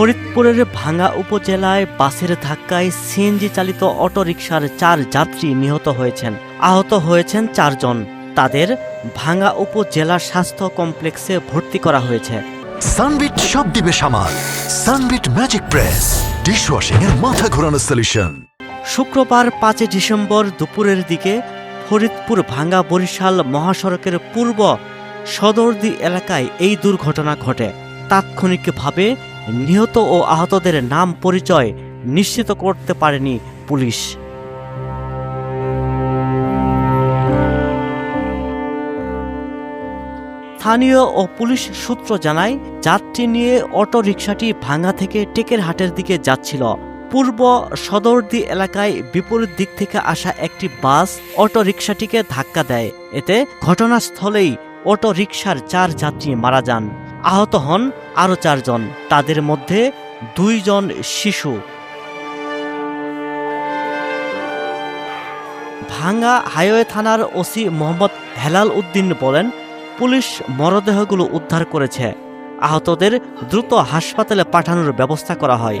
ফরিদপুরের ভাঙ্গা উপজেলায় বাসের ধাক্কায় সিএনজি চালিত অটোরিকশার চার যাত্রী নিহত হয়েছেন। আহত হয়েছেন চারজন। তাদের ভাঙ্গা উপজেলা স্বাস্থ্য কমপ্লেক্সে ভর্তি করা হয়েছে। সানবিট সব দিবে সামাল। Sunbit magic press. ডিশওয়াশিং এর মাথা ঘোরানো সলিউশন শুক্রবার পাঁচই ডিসেম্বর দুপুরের দিকে ফরিদপুর ভাঙ্গা বরিশাল মহাসড়কের পূর্ব সদরদি এলাকায় এই দুর্ঘটনা ঘটে। তাৎক্ষণিকভাবে নিহত ও আহতদের নাম পরিচয় নিশ্চিত করতে পারেনি পুলিশ। স্থানীয় ও পুলিশ সূত্র জানায়, যাত্রী নিয়ে অটো রিকশাটি ভাঙ্গা থেকে টেকের হাটের দিকে যাচ্ছিল। পূর্ব সদরদি এলাকায় বিপরীত দিক থেকে আসা একটি বাস অটো রিকশাটিকে ধাক্কা দেয়। এতে ঘটনাস্থলেই অটো রিকশার চার যাত্রী মারা যান। আহত হন আরও চারজন, তাদের মধ্যে দুইজন শিশু। ভাঙ্গা হাইওয়ে থানার ওসি মোহাম্মদ হেলাল উদ্দিন বলেন, পুলিশ মরদেহগুলো উদ্ধার করেছে। আহতদের দ্রুত হাসপাতালে পাঠানোর ব্যবস্থা করা হয়।